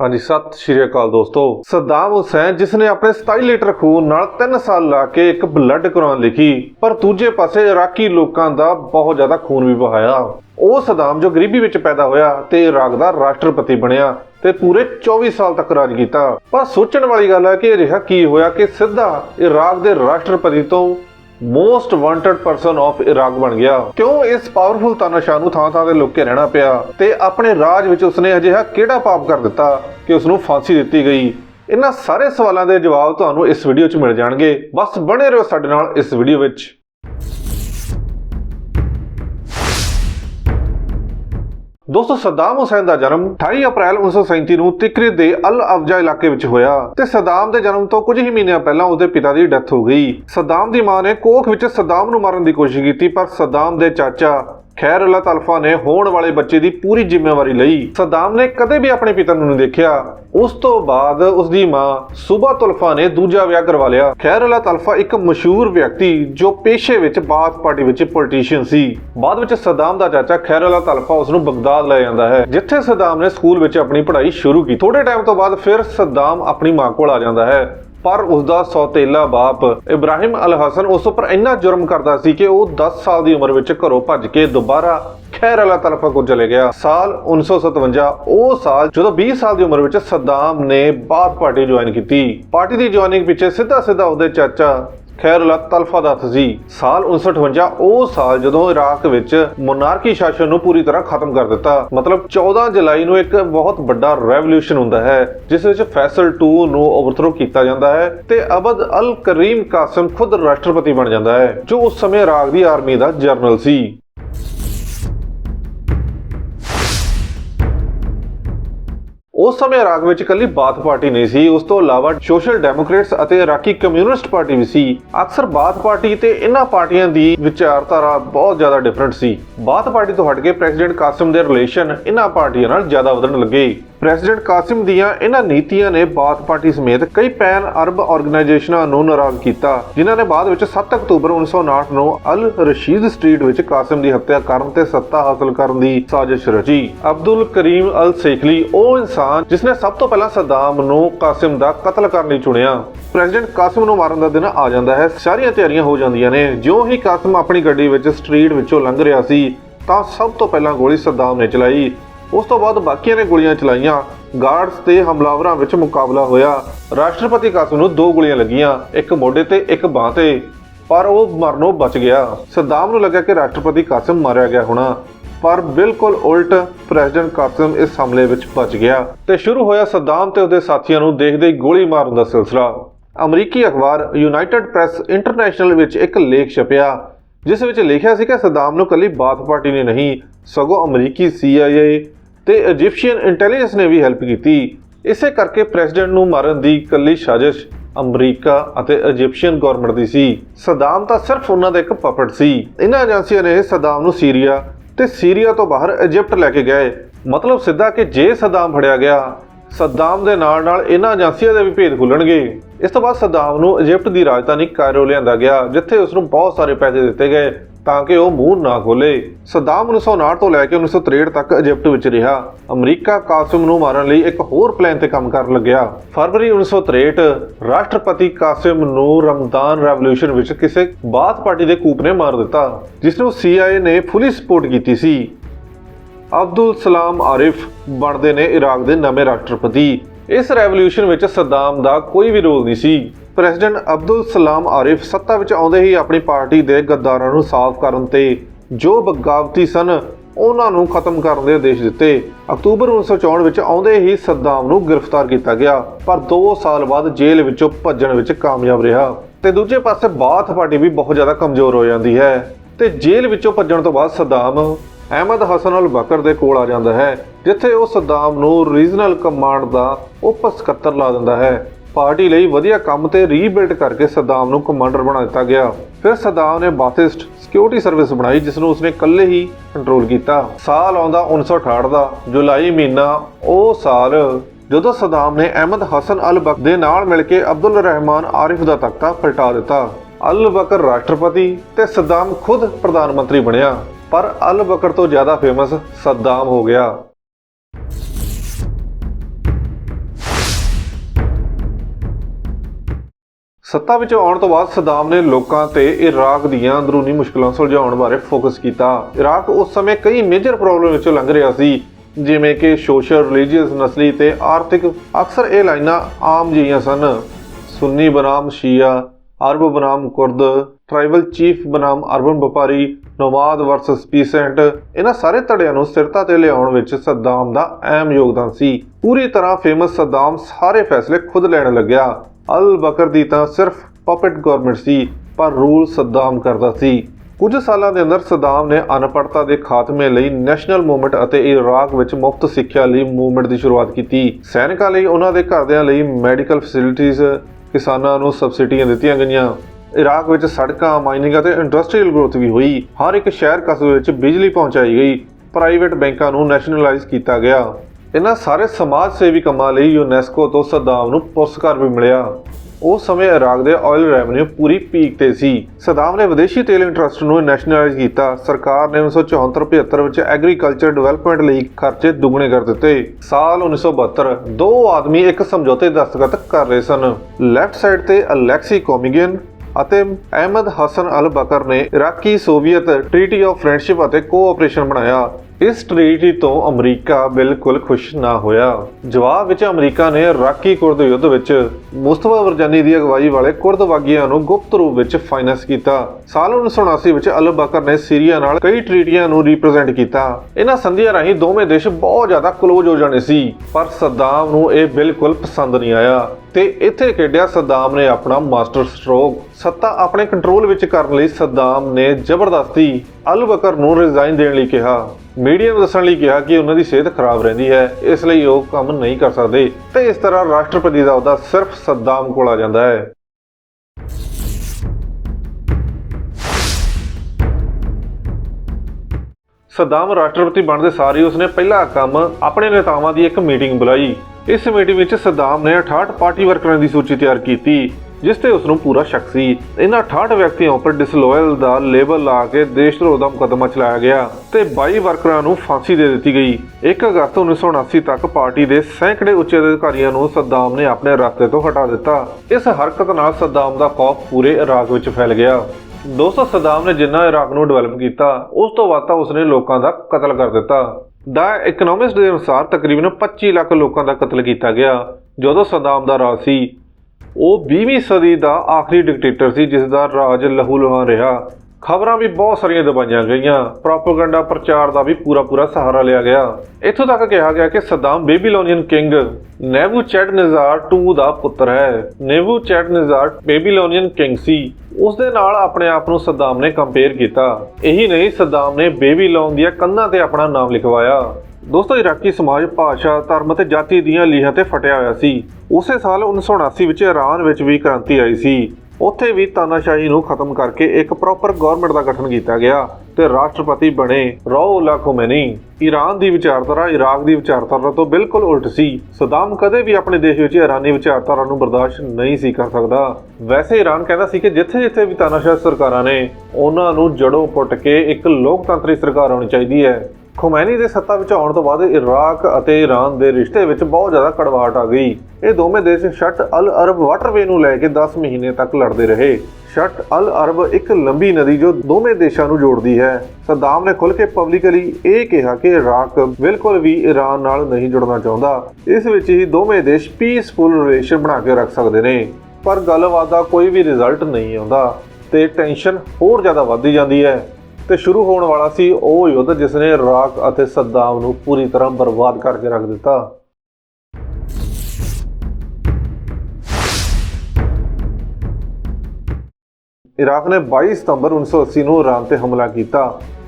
ਹਾਂਜੀ, ਸਤਿ ਸ਼੍ਰੀ ਅਕਾਲ ਦੋਸਤੋ। ਸਦਾਮ ਹੁਸੈਨ, ਜਿਸ ਨੇ ਆਪਣੇ 27 ਲੀਟਰ ਖੂਨ ਨਾਲ 3 ਸਾਲ ਲਾ ਕੇ ਇੱਕ ਬਲੱਡ ਕੁਰਾਨ ਲਿਖੀ, ਪਰ ਦੂਜੇ ਪਾਸੇ ਇਰਾਕੀ ਲੋਕਾਂ ਦਾ ਬਹੁਤ ਜ਼ਿਆਦਾ ਖੂਨ ਵੀ ਵਹਾਇਆ। ਉਹ ਸਦਾਮ ਜੋ ਗਰੀਬੀ ਵਿੱਚ ਪੈਦਾ ਹੋਇਆ ਤੇ ਇਰਾਕ ਦਾ ਰਾਸ਼ਟਰਪਤੀ ਬਣਿਆ ਤੇ ਪੂਰੇ 24 ਸਾਲ ਤੱਕ ਰਾਜ ਕੀਤਾ। ਪਰ ਸੋਚਣ ਵਾਲੀ ਗੱਲ ਹੈ ਕਿ ਅਜਿਹਾ ਕੀ ਹੋਇਆ ਕਿ ਸਿੱਧਾ ਇਰਾਕ ਦੇ ਰਾਸ਼ਟਰਪਤੀ ਤੋਂ most wanted person of Iraq ਬਣ ਗਿਆ। ਕਿਉਂ? ਇਸ ਪਾਵਰਫੁਲ ਤਾਨਾਸ਼ਾਹ ਨੂੰ ਥਾਂ ਥਾਂ ਤੇ ਲੁੱਕ ਕੇ ਰਹਿਣਾ ਪਿਆ ਤੇ ਆਪਣੇ ਰਾਜ ਵਿੱਚ ਉਸਨੇ ਅਜਿਹਾ ਕਿਹੜਾ ਪਾਪ ਕਰ ਦਿੱਤਾ ਕਿ ਉਸ ਨੂੰ ਫਾਂਸੀ ਦਿੱਤੀ ਗਈ? ਇਹਨਾਂ ਸਾਰੇ ਸਵਾਲਾਂ ਦੇ ਜਵਾਬ ਤੁਹਾਨੂੰ ਇਸ ਵੀਡੀਓ 'ਚ ਮਿਲ ਜਾਣਗੇ। ਬਸ ਬਣੇ ਰਹੋ ਸਾਡੇ ਨਾਲ ਇਸ ਵੀਡੀਓ ਵਿੱਚ। ਦੋਸਤੋ ਸਦਾਮ ਹੁਸੈਨ ਦਾ ਜਨਮ 28 ਅਪ੍ਰੈਲ 1937 ਨੂੰ ਤਿਕਰਿਤ ਦੇ ਅਲ ਅਫਜਾ ਇਲਾਕੇ ਵਿੱਚ ਹੋਇਆ ਤੇ ਸਦਾਮ ਦੇ ਜਨਮ ਤੋਂ ਕੁਝ ਹੀ ਮਹੀਨਿਆਂ ਪਹਿਲਾਂ ਉਹਦੇ ਪਿਤਾ ਦੀ ਡੈਥ ਹੋ ਗਈ। ਸਦਾਮ ਦੀ ਮਾਂ ਨੇ ਕੋਖ ਵਿੱਚ ਸਦਾਮ ਨੂੰ ਮਾਰਨ ਦੀ ਕੋਸ਼ਿਸ਼ ਕੀਤੀ, ਪਰ ਸਦਾਮ ਦੇ ਚਾਚਾ ਖੈਰ ਅੱਲਾ ਤਲਫਾ ਨੇ ਹੋਣ ਵਾਲੇ ਬੱਚੇ ਦੀ ਪੂਰੀ ਜ਼ਿੰਮੇਵਾਰੀ ਲਈ। ਸਦਾਮ ਨੇ ਕਦੇ ਵੀ ਆਪਣੇ ਪਿਤਾ ਨੂੰ ਨਹੀਂ ਦੇਖਿਆ। ਉਸ ਤੋਂ ਬਾਅਦ ਉਸ ਦੀ ਮਾਂ ਸੁਬਾ ਤਲਫਾ ਨੇ ਦੂਜਾ ਵਿਆਹ ਕਰਵਾ ਲਿਆ। ਖੈਰ ਅੱਲਾ ਤਲਫਾ ਇੱਕ ਮਸ਼ਹੂਰ ਵਿਅਕਤੀ ਜੋ ਪੇਸ਼ੇ ਵਿੱਚ ਬਾਥ ਪਾਰਟੀ ਵਿੱਚ ਪੋਲੀਟੀਸ਼ੀਅਨ ਸੀ। ਬਾਅਦ ਵਿੱਚ ਸਦਾਮ ਦਾ ਚਾਚਾ ਖੈਰ ਅੱਲਾ ਤਲਫਾ ਉਸ ਨੂੰ ਬਗਦਾਦ ਲੈ ਜਾਂਦਾ ਹੈ, ਜਿੱਥੇ ਸਦਾਮ ਨੇ ਸਕੂਲ ਵਿੱਚ ਆਪਣੀ ਪੜ੍ਹਾਈ ਸ਼ੁਰੂ ਕੀਤੀ। ਥੋੜੇ ਟਾਈਮ ਤੋਂ ਬਾਅਦ ਫਿਰ ਸਦਾਮ ਆਪਣੀ ਮਾਂ ਕੋਲ ਆ ਜਾਂਦਾ ਹੈ। ਪਰ ਉਸ ਦਾ ਸੌਤੇਲਾ ਬਾਪ ਇਬਰਾਹਿਮ ਅਲ ਹਸਨ ਉਸ ਉੱਪਰ ਇੰਨਾ ਜੁਰਮ ਕਰਦਾ ਸੀ ਕਿ ਉਹ 10 ਸਾਲ ਦੀ ਉਮਰ ਵਿੱਚ ਘਰੋਂ ਭੱਜ ਕੇ ਦੁਬਾਰਾ ਖੈਰ ਅੱਲਾ ਤਲਫਾ ਕੋਲ ਚਲੇ ਗਿਆ। ਸਾਲ 1957 ਉਹ ਸਾਲ ਜਦੋਂ 20 ਸਾਲ ਦੀ ਉਮਰ ਵਿੱਚ ਸਦਾਮ ਨੇ ਬਾਥ ਪਾਰਟੀ ਜੁਆਇਨ ਕੀਤੀ। ਪਾਰਟੀ ਦੀ ਜੁਆਇਨਿੰਗ ਪਿੱਛੇ ਸਿੱਧਾ ਸਿੱਧਾ ਉਹਦੇ ਚਾਚਾ ਖੈਰੁਲਾ ਤਲਫਾ ਦਾ ਸੀ। ਸਾਲ 1958 ਉਹ ਸਾਲ ਜਦੋਂ ਇਰਾਕ ਵਿੱਚ ਮੋਨਾਰਕੀ ਸ਼ਾਸਨ ਨੂੰ ਪੂਰੀ ਤਰ੍ਹਾਂ ਖਤਮ ਕਰ ਦਿੱਤਾ। ਮਤਲਬ 14 ਜੁਲਾਈ ਨੂੰ ਇੱਕ ਬਹੁਤ ਵੱਡਾ ਰੈਵੋਲੂਸ਼ਨ ਹੁੰਦਾ ਹੈ, ਜਿਸ ਵਿੱਚ ਫੈਸਲ 2 ਨੂੰ ਓਵਰਥਰੋ ਕੀਤਾ ਜਾਂਦਾ ਹੈ ਤੇ ਅਬਦ ਅਲ ਕਰੀਮ ਕਾਸਮ ਖੁਦ ਰਾਸ਼ਟਰਪਤੀ ਬਣ ਜਾਂਦਾ ਹੈ, ਜੋ ਉਸ ਸਮੇਂ ਇਰਾਕ ਦੀ ਆਰਮੀ ਦਾ ਜਨਰਲ ਸੀ। ਉਸ ਸਮੇਂ ਇਰਾਕ ਵਿੱਚ ਇਕੱਲੀ ਬਾਥ ਪਾਰਟੀ ਨਹੀਂ ਸੀ, ਉਸ ਤੋਂ ਇਲਾਵਾ ਸੋਸ਼ਲ ਡੈਮੋਕ੍ਰੇਟਸ ਅਤੇ ਇਰਾਕੀ ਕਮਿਊਨਿਸਟ ਪਾਰਟੀ ਵੀ ਸੀ। ਅਕਸਰ ਬਾਥ ਪਾਰਟੀ ਤੇ ਇਹਨਾਂ ਪਾਰਟੀਆਂ ਦੀ ਵਿਚਾਰਧਾਰਾ ਬਹੁਤ ਜ਼ਿਆਦਾ ਡਿਫਰੈਂਟ ਸੀ। ਬਾਥ ਪਾਰਟੀ ਤੋਂ ਹਟ ਕੇ ਪ੍ਰੈਜ਼ੀਡੈਂਟ ਕਾਸਿਮ ਦੇ ਰਿਲੇਸ਼ਨ ਇਹਨਾਂ ਪਾਰਟੀਆਂ ਨਾਲ ਜ਼ਿਆਦਾ ਵਧਣ ਲੱਗੇ। ਪ੍ਰੈਜ਼ੀਡੈਂਟ ਕਾਸਿਮ ਦੀਆਂ ਇਹਨਾਂ ਨੀਤੀਆਂ ਨੇ ਬਾਤ ਪਾਰਟੀ ਸਮੇਤ ਕਈ ਪੈਨ ਅਰਬ ਆਰਗੇਨਾਈਜੇਸ਼ਨਾਂ ਨੂੰ ਨਾਰਾਜ਼ ਕੀਤਾ, ਜਿਨ੍ਹਾਂ ਨੇ ਬਾਅਦ ਵਿੱਚ 7 ਅਕਤੂਬਰ 1959 ਨੂੰ ਅਲ ਰਸ਼ੀਦ ਸਟਰੀਟ ਵਿੱਚ ਕਾਸਿਮ ਦੀ ਹੱਤਿਆ ਕਰਨ ਤੇ ਸੱਤਾ ਹਾਸਲ ਕਰਨ ਦੀ ਸਾਜ਼ਿਸ਼ ਰਚੀ। ਅਬਦੁਲ ਕਰੀਮ ਅਲ ਸੇਖਲੀ ਉਹ ਇਨਸਾਨ ਜਿਸਨੇ ਸਭ ਤੋਂ ਪਹਿਲਾਂ ਸਦਾਮ ਨੂੰ ਕਾਸਿਮ ਦਾ ਕਤਲ ਕਰਨ ਲਈ ਚੁਣਿਆ। ਪ੍ਰੈਜ਼ੀਡੈਂਟ ਕਾਸਿਮ ਨੂੰ ਮਾਰਨ ਦਾ ਦਿਨ ਆ ਜਾਂਦਾ ਹੈ, ਸਾਰੀਆਂ ਤਿਆਰੀਆਂ ਹੋ ਜਾਂਦੀਆਂ ਨੇ। ਜਿਉਂ ਹੀ ਕਾਸਿਮ ਆਪਣੀ ਗੱਡੀ ਵਿੱਚ ਸਟਰੀਟ ਵਿੱਚੋਂ ਲੰਘ ਰਿਹਾ ਸੀ, ਤਾਂ ਸਭ ਤੋਂ ਪਹਿਲਾਂ ਗੋਲੀ ਸਦਾਮ ਨੇ ਚਲਾਈ। ਉਸ ਤੋਂ ਬਾਅਦ ਬਾਕੀਆਂ ਨੇ ਗੋਲੀਆਂ ਚਲਾਈਆਂ। ਗਾਰਡਸ ਤੇ ਹਮਲਾਵਰਾਂ ਵਿੱਚ ਮੁਕਾਬਲਾ ਹੋਇਆ। ਰਾਸ਼ਟਰਪਤੀ ਕਾਸਿਮ ਨੂੰ ਦੋ ਗੋਲੀਆਂ ਲੱਗੀਆਂ, ਇੱਕ ਮੋਢੇ ਤੇ, ਇੱਕ ਬਾਹ ਤੇ। ਪਰ ਉਹ ਮਰਨੋਂ ਬਚ ਗਿਆ। ਸਦਾਮ ਨੂੰ ਲੱਗਾ ਕਿ ਰਾਸ਼ਟਰਪਤੀ ਕਾਸਿਮ ਮਾਰਿਆ ਗਿਆ ਹੋਣਾ। ਪਰ ਬਿਲਕੁਲ ਉਲਟ ਪ੍ਰੈਜ਼ੀਡੈਂਟ ਕਾਸਿਮ ਇਸ ਹਮਲੇ ਵਿੱਚ ਬਚ ਗਿਆ। ਤੇ ਸ਼ੁਰੂ ਹੋਇਆ ਸਦਾਮ ਤੇ ਉਹਦੇ ਸਾਥੀਆਂ ਨੂੰ ਦੇਖਦੇ ਹੀ ਗੋਲੀ ਮਾਰਨ ਦਾ ਸਿਲਸਿਲਾ। ਅਮਰੀਕੀ ਅਖਬਾਰ ਯੂਨਾਈਟਿਡ ਪ੍ਰੈਸ ਇੰਟਰਨੈਸ਼ਨਲ ਵਿੱਚ ਇੱਕ ਲੇਖ ਛਪਿਆ, ਜਿਸ ਵਿੱਚ ਲਿਖਿਆ ਸੀ ਕਿ ਸਦਾਮ ਨੂੰ ਕੱਲੀ ਬਾਥ ਪਾਰਟੀ ਨੇ ਨਹੀਂ, ਸਗੋਂ ਅਮਰੀਕੀ CIA ਤੇ ਇਜਿਪਸ਼ੀਅਨ ਇੰਟੈਲੀਜੈਂਸ ਨੇ ਵੀ ਹੈਲਪ ਕੀਤੀ। ਇਸੇ ਕਰਕੇ ਪ੍ਰੈਜ਼ੀਡੈਂਟ ਨੂੰ ਮਾਰਨ ਦੀ ਇਕੱਲੀ ਸਾਜ਼ਿਸ਼ ਅਮਰੀਕਾ ਅਤੇ ਇਜਿਪਸ਼ੀਅਨ ਗਵਰਨਮੈਂਟ ਦੀ ਸੀ। ਸਦਾਮ ਤਾਂ ਸਿਰਫ ਉਹਨਾਂ ਦਾ ਇੱਕ ਪਪਟ ਸੀ। ਇਹਨਾਂ ਏਜੰਸੀਆਂ ਨੇ ਸਦਾਮ ਨੂੰ ਸੀਰੀਆ ਤੇ ਸੀਰੀਆ ਤੋਂ ਬਾਹਰ ਇਜਿਪਟ ਲੈ ਕੇ ਗਏ। ਮਤਲਬ ਸਿੱਧਾ ਕਿ ਜੇ ਸਦਾਮ ਫੜਿਆ ਗਿਆ, ਸਦਾਮ ਦੇ ਨਾਲ ਨਾਲ ਇਹਨਾਂ ਏਜੰਸੀਆਂ ਦੇ ਵੀ ਭੇਦ ਖੁੱਲਣਗੇ। ਇਸ ਤੋਂ ਬਾਅਦ ਸਦਾਮ ਨੂੰ ਇਜਿਪਟ ਦੀ ਰਾਜਧਾਨੀ ਕਾਇਰੋ ਲਿਆਂਦਾ ਗਿਆ, ਜਿੱਥੇ ਉਸ ਨੂੰ ਬਹੁਤ ਸਾਰੇ ਪੈਸੇ ਦਿੱਤੇ ਗਏ। ਤਾਂ ਕਿ ਉਹ ਮੂੰਹ ਨਾ ਖੋਲੇ। ਸਦਾਮ 1959 ਤੋਂ ਲੈ ਕੇ 1963 ਤੱਕ ਇਜਿਪਟ ਵਿੱਚ ਰਿਹਾ। ਅਮਰੀਕਾ ਕਾਸਿਮ ਨੂੰ ਮਾਰਨ ਲਈ ਇੱਕ ਹੋਰ ਪਲਾਨ ਤੇ ਕੰਮ ਕਰਨ ਲੱਗਿਆ। ਫਰਵਰੀ 1963 ਰਾਸ਼ਟਰਪਤੀ ਕਾਸਿਮ ਨੂੰ ਰਮਦਾਨ ਰੈਵੋਲੂਸ਼ਨ ਵਿੱਚ ਕਿਸੇ ਬਾਥ ਪਾਰਟੀ ਦੇ ਕੂਪ ਨੇ ਮਾਰ ਦਿੱਤਾ, ਜਿਸ ਨੂੰ CIA ਨੇ ਫੁੱਲੀ ਸਪੋਰਟ ਕੀਤੀ ਸੀ। ਅਬਦੁਲ ਸਲਾਮ ਆਰਿਫ ਬਣਦੇ ਨੇ ਇਰਾਕ ਦੇ ਨਵੇਂ ਰਾਸ਼ਟਰਪਤੀ। ਇਸ ਰੈਵੋਲੂਸ਼ਨ ਵਿੱਚ ਸਦਾਮ ਦਾ ਕੋਈ ਵੀ ਰੋਲ ਨਹੀਂ ਸੀ। ਪ੍ਰੈਜ਼ੀਡੈਂਟ ਅਬਦੁਲ ਸਲਾਮ ਆਰਿਫ ਸੱਤਾ ਵਿੱਚ ਆਉਂਦੇ ਹੀ ਆਪਣੀ ਪਾਰਟੀ ਦੇ ਗੱਦਾਰਾਂ ਨੂੰ ਸਾਫ਼ ਕਰਨ ਤੇ ਜੋ ਬਗਾਵਤੀ ਸਨ, ਉਹਨਾਂ ਨੂੰ ਖਤਮ ਕਰਨ ਦੇ ਆਦੇਸ਼ ਦਿੱਤੇ। ਅਕਤੂਬਰ 1964 ਵਿੱਚ ਆਉਂਦੇ ਹੀ ਸੱਦਾਮ ਨੂੰ ਗ੍ਰਿਫਤਾਰ ਕੀਤਾ ਗਿਆ, ਪਰ 2 ਸਾਲ ਬਾਅਦ ਜੇਲ੍ਹ ਵਿੱਚੋਂ ਭੱਜਣ ਵਿੱਚ ਕਾਮਯਾਬ ਰਿਹਾ। ਤੇ ਦੂਜੇ ਪਾਸੇ ਬਾਥ ਪਾਰਟੀ ਵੀ ਬਹੁਤ ਜ਼ਿਆਦਾ ਕਮਜ਼ੋਰ ਹੋ ਜਾਂਦੀ ਹੈ। ਤੇ ਜੇਲ੍ਹ ਵਿੱਚੋਂ ਭੱਜਣ ਤੋਂ ਬਾਅਦ Saddam Ahmed Hassan al Bakr ਦੇ ਕੋਲ ਆ ਜਾਂਦਾ ਹੈ, ਜਿੱਥੇ ਉਹ ਸੱਦਾਮ ਨੂੰ ਰੀਜਨਲ ਕਮਾਂਡ ਦਾ ਉਪ ਸਕੱਤਰ ਲਾ ਦਿੰਦਾ ਹੈ। ਪਾਰਟੀ ਲਈ ਵਧੀਆ ਕੰਮ ਤੇ ਰੀਬਿਲਡ ਕਰਕੇ ਸਦਾਮ ਨੂੰ ਕਮਾਂਡਰ ਬਣਾ ਦਿੱਤਾ ਗਿਆ। ਫਿਰ ਸਦਾਮ ਨੇ ਬਾਥਿਸਟ ਸਿਕਿਉਰਿਟੀ ਸਰਵਿਸ ਬਣਾਈ, ਜਿਸ ਨੂੰ ਉਸਨੇ ਇਕੱਲੇ ਹੀ ਕੰਟਰੋਲ ਕੀਤਾ। ਸਾਲ ਆਉਂਦਾ 1968 ਦਾ। ਜੁਲਾਈ ਮਹੀਨਾ, ਉਹ ਸਾਲ ਜਦੋਂ ਸਦਾਮ ਨੇ ਅਹਿਮਦ ਹਸਨ ਅਲ ਬਕ ਦੇ ਨਾਲ ਮਿਲ ਕੇ ਅਬਦੁਲ ਰਹਿਮਾਨ ਆਰਿਫ ਦਾ ਤਖਤਾ ਪਲਟਾ ਦਿੱਤਾ। ਅਲ ਬਕਰ ਰਾਸ਼ਟਰਪਤੀ ਤੇ ਸਦਾਮ ਖੁਦ ਪ੍ਰਧਾਨ ਮੰਤਰੀ ਬਣਿਆ। ਪਰ ਅਲ ਬਕਰ ਤੋਂ ਜ਼ਿਆਦਾ ਫੇਮਸ ਸਦਾਮ ਹੋ ਗਿਆ। ਸੱਤਾ ਵਿੱਚ ਆਉਣ ਤੋਂ ਬਾਅਦ ਸਦਾਮ ਨੇ ਲੋਕਾਂ ਤੇ ਇਰਾਕ ਦੀਆਂ ਅੰਦਰੂਨੀ ਮੁਸ਼ਕਲਾਂ ਸੁਲਝਾਉਣ ਬਾਰੇ ਫੋਕਸ ਕੀਤਾ। ਇਰਾਕ ਉਸ ਸਮੇਂ ਕਈ ਮੇਜਰ ਪ੍ਰੋਬਲਮ ਵਿੱਚੋਂ ਲੰਘ ਰਿਹਾ ਸੀ, ਜਿਵੇਂ ਕਿ ਸੋਸ਼ਲ ਰਿਲੀਜੀਅਸ ਨਸਲੀ ਤੇ ਆਰਥਿਕ ਅਕਸਰ ਇਹ ਲਾਈਨਾਂ ਆਮ ਜਿਹੀਆਂ ਸਨ। ਸੁੰਨੀ ਬਨਾਮ ਸ਼ੀਆ, ਅਰਬ ਬਨਾਮ ਕੁਰਦ ਟ੍ਰਾਈਬਲ ਚੀਫ ਬਨਾਮ ਅਰਬਨ ਵਪਾਰੀ, ਨਵਾਦ ਵਰਸਸ ਪੀਸੈਂਟ ਇਹਨਾਂ ਸਾਰੇ ਧੜਿਆਂ ਨੂੰ ਸਿਰਤਾ ਤੇ ਲਿਆਉਣ ਵਿੱਚ ਸੱਦਾਮ ਦਾ ਅਹਿਮ ਯੋਗਦਾਨ ਸੀ। ਪੂਰੀ ਤਰ੍ਹਾਂ ਫੇਮਸ ਸੱਦਾਮ ਸਾਰੇ ਫੈਸਲੇ ਖੁਦ ਲੈਣ ਲੱਗਿਆ। ਅਲ ਬਕਰ ਦੀ ਤਾਂ ਸਿਰਫ ਪਪਟ ਗਵਰਨਮੈਂਟ ਸੀ, ਪਰ ਰੂਲ ਸੱਦਾਮ ਕਰਦਾ ਸੀ। ਕੁਝ ਸਾਲਾਂ ਦੇ ਅੰਦਰ ਸਦਾਮ ਨੇ ਅਨਪੜਤਾ ਦੇ ਖਾਤਮੇ ਲਈ ਨੈਸ਼ਨਲ ਮੂਵਮੈਂਟ ਅਤੇ ਇਰਾਕ ਵਿੱਚ ਮੁਫਤ ਸਿੱਖਿਆ ਲਈ ਮੂਵਮੈਂਟ ਦੀ ਸ਼ੁਰੂਆਤ ਕੀਤੀ। ਸੈਨਿਕਾਂ ਲਈ ਉਹਨਾਂ ਦੇ ਘਰਦਿਆਂ ਲਈ ਮੈਡੀਕਲ ਫੈਸਿਲਿਟੀਆਂ ਕਿਸਾਨਾਂ ਨੂੰ ਸਬਸਿਡੀਆਂ ਦਿੱਤੀਆਂ ਗਈਆਂ। ਇਰਾਕ ਵਿੱਚ ਸੜਕਾਂ ਮਾਈਨਿੰਗ ਅਤੇ ਇੰਡਸਟਰੀਅਲ ਗਰੋਥ ਵੀ ਹੋਈ। ਹਰ ਇੱਕ ਸ਼ਹਿਰ ਕਸਬੇ ਵਿੱਚ ਬਿਜਲੀ ਪਹੁੰਚਾਈ ਗਈ। ਪ੍ਰਾਈਵੇਟ ਬੈਂਕਾਂ ਨੂੰ ਨੈਸ਼ਨਲਾਈਜ਼ ਕੀਤਾ ਗਿਆ। ਇਹਨਾਂ ਸਾਰੇ ਸਮਾਜ ਸੇਵੀ ਕੰਮਾਂ ਲਈ ਯੂਨੈਸਕੋ ਤੋਂ ਸਦਾਮ ਨੂੰ ਪੁਰਸਕਾਰ ਵੀ ਮਿਲਿਆ। ਉਸ ਸਮੇਂ ਇਰਾਕ ਦੇ ਆਇਲ ਰੈਵਨਿਊ ਪੂਰੀ ਪੀਕ ਤੇ ਸੀ। ਸਦਾਮ ਨੇ ਵਿਦੇਸ਼ੀ ਤੇਲ ਇੰਟਰਸਟ ਨੂੰ ਨੈਸ਼ਨਲਾਈਜ਼ ਕੀਤਾ। ਸਰਕਾਰ ਨੇ 1974-75 ਵਿੱਚ ਐਗਰੀਕਲਚਰ ਡਿਵੈਲਪਮੈਂਟ ਲਈ ਖਰਚੇ ਦੁੱਗਣੇ ਕਰ ਦਿੱਤੇ। ਸਾਲ 1972 ਦੋ ਆਦਮੀ ਇੱਕ ਸਮਝੌਤੇ ਦਸਤਖਤ ਕਰ ਰਹੇ ਸਨ। ਲੈਫਟ ਸਾਈਡ ਤੇ ਅਲੈਕਸੀ ਕੋਮਿਗਨ ਅਤੇ ਅਹਿਮਦ ਹਸਨ ਅਲ ਬਕਰ ਨੇ Iraqi Soviet treaty of friendship ਅਤੇ ਕੋਆਪਰੇਸ਼ਨ ਬਣਾਇਆ। ਇਸ ਟ੍ਰੀਟੀ ਤੋਂ ਅਮਰੀਕਾ ਬਿਲਕੁਲ ਖੁਸ਼ ਨਾ ਹੋਇਆ। ਜਵਾਬ ਵਿੱਚ ਅਮਰੀਕਾ ਨੇ ਰਾਕੀ ਕੁਰਦ ਯੁੱਧ ਵਿੱਚ ਮੁਸਤਫਾ ਵਰਜਾਨੀ ਦੀ ਅਗਵਾਈ ਵਾਲੇ ਕੁਰਦ ਵਾਗੀਆਂ ਨੂੰ ਗੁਪਤ ਰੂਪ ਵਿੱਚ ਫਾਈਨੈਂਸ ਕੀਤਾ। ਸਾਲ 1979 ਵਿੱਚ ਅਲ ਬਕਰ ਨੇ ਸੀਰੀਆ ਨਾਲ ਕਈ ਟ੍ਰੀਟੀਆਂ ਨੂੰ ਰਿਪਰੈਜ਼ੈਂਟ ਕੀਤਾ। ਇਹਨਾਂ ਸੰਧੀਆਂ ਰਾਹੀਂ ਦੋਵੇਂ ਦੇਸ਼ ਬਹੁਤ ਜ਼ਿਆਦਾ ਕਲੋਜ਼ ਹੋ ਜਾਣੇ ਸੀ, ਪਰ ਸੱਦਾਮ ਨੂੰ ਇਹ ਬਿਲਕੁਲ ਪਸੰਦ ਨਹੀਂ ਆਇਆ। ਤੇ ਇੱਥੇ ਖੇਡਿਆ ਸੱਦਾਮ ਨੇ ਆਪਣਾ ਮਾਸਟਰ ਸਟ੍ਰੋਕ ਸੱਤਾ ਆਪਣੇ ਕੰਟਰੋਲ ਵਿੱਚ ਕਰਨ ਲਈ ਸੱਦਾਮ ਨੇ ਜ਼ਬਰਦਸਤੀ ਅਲ ਬਕਰ ਨੂੰ ਰਿਜ਼ਾਈਨ ਦੇਣ ਲਈ ਕਿਹਾ। ਮੀਡੀਆ ਨੂੰ ਦੱਸਣ ਲਈ ਕਿਹਾ ਕਿ ਉਹਨਾਂ ਦੀ ਸਿਹਤ ਖਰਾਬ ਰਹਿੰਦੀ ਹੈ, ਇਸ ਲਈ ਉਹ ਕੰਮ ਨਹੀਂ ਕਰ ਸਕਦੇ ਤੇ ਇਸ ਤਰ੍ਹਾਂ ਰਾਸ਼ਟਰਪਤੀ ਦਾ ਅਹੁਦਾ ਸਿਰਫ ਸੱਦਾਮ ਕੋਲ ਆ ਜਾਂਦਾ ਹੈ। ਸੱਦਾਮ ਰਾਸ਼ਟਰਪਤੀ ਬਣਦੇ ਸਾਰ ਹੀ ਉਸਨੇ ਪਹਿਲਾ ਕੰਮ ਆਪਣੇ ਨੇਤਾਵਾਂ ਦੀ ਇੱਕ ਮੀਟਿੰਗ ਬੁਲਾਈ। ਇਸ ਮੀਟਿੰਗ ਵਿੱਚ ਸੱਦਾਮ ਨੇ 68 ਪਾਰਟੀ ਵਰਕਰਾਂ ਦੀ ਸੂਚੀ ਤਿਆਰ ਕੀਤੀ। ਜਿਸ ਤੇ ਉਸ ਨੂੰ ਪੂਰਾ ਸ਼ੱਕ ਸੀ। ਇਹਨਾਂ 68 ਵਿਅਕਤੀਆਂ ਉੱਪਰ ਡਿਸਲੋਇਲ ਦਾ ਲੇਬਲ ਲਾ ਕੇ ਦੇਸ਼ ਧਰੋਹ ਦਾ ਮੁਕੱਦਮਾ ਚਲਾਇਆ ਗਿਆ ਤੇ 22 ਵਰਕਰਾਂ ਨੂੰ ਫਾਂਸੀ ਦੇ ਦਿੱਤੀ ਗਈ। 1 ਅਗਸਤ 1979 ਤੱਕ ਪਾਰਟੀ ਦੇ ਸੈਂਕੜੇ ਉੱਚ ਅਧਿਕਾਰੀਆਂ ਨੂੰ ਸੱਦਾਮ ਨੇ ਆਪਣੇ ਰਸਤੇ ਤੋਂ ਹਟਾ ਦਿੱਤਾ। ਇਸ ਹਰਕਤ ਨਾਲ ਸੱਦਾਮ ਦਾ ਖੌਫ ਪੂਰੇ ਇਰਾਕ ਵਿੱਚ ਫੈਲ ਗਿਆ। ਦੋਸਤੋ ਸਦਾਮ ਨੇ ਜਿੰਨਾ ਇਰਾਕ ਨੂੰ ਡਿਵੈਲਪ ਕੀਤਾ, ਉਸ ਤੋਂ ਵੱਧ ਤਾਂ ਉਸਨੇ ਲੋਕਾਂ ਦਾ ਕਤਲ ਕਰ ਦਿੱਤਾ। ਦਾ ਇਕਨੋਮਿਸਟ ਦੇ ਅਨੁਸਾਰ ਤਕਰੀਬਨ 25 ਲੱਖ ਲੋਕਾਂ ਦਾ ਕਤਲ ਕੀਤਾ ਗਿਆ, ਜਦੋਂ ਸਦਾਮ ਦਾ ਰਾਜ ਸੀ। ਉਹ 20ਵੀਂ ਸਦੀ ਦਾ ਆਖਰੀ ਡਿਕਟੇਟਰ ਸੀ ਜਿਸ ਦਾ ਰਾਜ ਲਹੂ ਲੁਹਾਨ ਰਿਹਾ। ਖਬਰਾਂ ਵੀ ਬਹੁਤ ਸਾਰੀਆਂ ਦਬਾਈਆਂ ਗਈਆਂ। ਪ੍ਰੋਪਗੈਂਡਾ ਪ੍ਰਚਾਰ ਦਾ ਵੀ ਪੂਰਾ ਪੂਰਾ ਸਹਾਰਾ ਲਿਆ ਗਿਆ। ਇੱਥੋਂ ਤੱਕ ਕਿਹਾ ਗਿਆ ਕਿ ਸਦਾਮ ਬੇਬੀਲੋਨੀਅਨ ਕਿੰਗ ਨੇਬੂਚੈਡਨੇਜ਼ਾਰ II ਦਾ ਪੁੱਤਰ ਹੈ। ਨੇਬੂਚੈਡਨੇਜ਼ਾਰ ਬੇਬੀਲੋਨੀਅਨ ਕਿੰਗ ਸੀ। ਉਸ ਦੇ ਨਾਲ ਆਪਣੇ ਆਪ ਨੂੰ ਸਦਾਮ ਨੇ ਕੰਪੇਅਰ ਕੀਤਾ। ਇਹੀ ਨਹੀਂ, ਸਦਾਮ ਨੇ ਬੇਬੀਲੋਨ ਦੀਆਂ ਕੰਧਾਂ ਤੇ ਆਪਣਾ ਨਾਮ ਲਿਖਵਾਇਆ। ਦੋਸਤੋ, ਇਰਾਕੀ ਸਮਾਜ, ਭਾਸ਼ਾ, ਧਰਮ ਅਤੇ ਜਾਤੀ ਦੀਆਂ ਲੀਹਾਂ ਤੇ ਫਟਿਆ ਹੋਇਆ ਸੀ। ਉਸੇ ਸਾਲ 1979 ਵਿੱਚ ਇਰਾਨ ਵਿੱਚ ਵੀ ਕ੍ਰਾਂਤੀ ਆਈ ਸੀ। ਉੱਥੇ ਵੀ ਤਾਨਾਸ਼ਾਹੀ ਨੂੰ ਖਤਮ ਕਰਕੇ ਇੱਕ ਪ੍ਰੋਪਰ ਗਵਰਨਮੈਂਟ ਦਾ ਗਠਨ ਕੀਤਾ ਗਿਆ ਤੇ ਰਾਸ਼ਟਰਪਤੀ ਬਣੇ ਰੌਲਾ ਖੋਮੇਨੀ। ਈਰਾਨ ਦੀ ਵਿਚਾਰਧਾਰਾ ਇਰਾਕ ਦੀ ਵਿਚਾਰਧਾਰਾ ਤੋਂ ਬਿਲਕੁਲ ਉਲਟ ਸੀ। ਸਦਾਮ ਕਦੇ ਵੀ ਆਪਣੇ ਦੇਸ਼ ਵਿੱਚ ਇਰਾਨੀ ਵਿਚਾਰਧਾਰਾ ਨੂੰ ਬਰਦਾਸ਼ਤ ਨਹੀਂ ਸੀ ਕਰ ਸਕਦਾ। ਵੈਸੇ ਈਰਾਨ ਕਹਿੰਦਾ ਸੀ ਕਿ ਜਿੱਥੇ-ਜਿੱਥੇ ਵੀ ਤਾਨਾਸ਼ਾਹ ਸਰਕਾਰਾਂ ਨੇ, ਉਹਨਾਂ ਨੂੰ ਜੜੋਂ ਪੁੱਟ ਕੇ ਇੱਕ ਲੋਕਤੰਤਰੀ ਸਰਕਾਰ ਆਉਣੀ ਚਾਹੀਦੀ ਹੈ। ਖੁਮੈਨੀ ਦੇ ਸੱਤਾ ਵਿੱਚ ਆਉਣ ਤੋਂ ਬਾਅਦ ਇਰਾਕ ਅਤੇ ਈਰਾਨ ਦੇ ਰਿਸ਼ਤੇ ਵਿੱਚ ਬਹੁਤ ਜ਼ਿਆਦਾ ਕੜਵਾਹਟ ਆ ਗਈ। ਇਹ ਦੋਵੇਂ ਦੇਸ਼ ਸ਼ਟ ਅਲ ਅਰਬ ਵਾਟਰਵੇ ਨੂੰ ਲੈ ਕੇ 10 ਮਹੀਨੇ ਤੱਕ ਲੜਦੇ ਰਹੇ। ਸ਼ਟ ਅਲ ਅਰਬ ਇੱਕ ਲੰਬੀ ਨਦੀ ਜੋ ਦੋਵੇਂ ਦੇਸ਼ਾਂ ਨੂੰ ਜੋੜਦੀ ਹੈ। ਸਦਾਮ ਨੇ ਖੁੱਲ੍ਹ ਕੇ ਪਬਲਿਕਲੀ ਇਹ ਕਿਹਾ ਕਿ ਇਰਾਕ ਬਿਲਕੁਲ ਵੀ ਈਰਾਨ ਨਾਲ ਨਹੀਂ ਜੁੜਨਾ ਚਾਹੁੰਦਾ। ਇਸ ਵਿੱਚ ਹੀ ਦੋਵੇਂ ਦੇਸ਼ ਪੀਸਫੁਲ ਰਿਲੇਸ਼ਨ ਬਣਾ ਕੇ ਰੱਖ ਸਕਦੇ ਨੇ। ਪਰ ਗੱਲਬਾਤ ਦਾ ਕੋਈ ਵੀ ਰਿਜ਼ਲਟ ਨਹੀਂ ਆਉਂਦਾ ਤੇ ਟੈਨਸ਼ਨ ਹੋਰ ਜ਼ਿਆਦਾ ਵੱਧਦੀ ਜਾਂਦੀ ਹੈ। ਤੇ ਸ਼ੁਰੂ ਹੋਣ ਵਾਲਾ ਸੀ ਉਹ ਯੁੱਧ ਜਿਸ ਨੇ ਇਰਾਕ ਅਤੇ ਸੱਦਾਮ ਨੂੰ ਪੂਰੀ ਤਰ੍ਹਾਂ ਬਰਬਾਦ ਕਰਕੇ ਰੱਖ ਦਿੱਤਾ। ਇਰਾਕ ਨੇ 22 ਸਤੰਬਰ 1980 ਨੂੰ ਇਰਾਨ ਤੇ ਹਮਲਾ ਕੀਤਾ।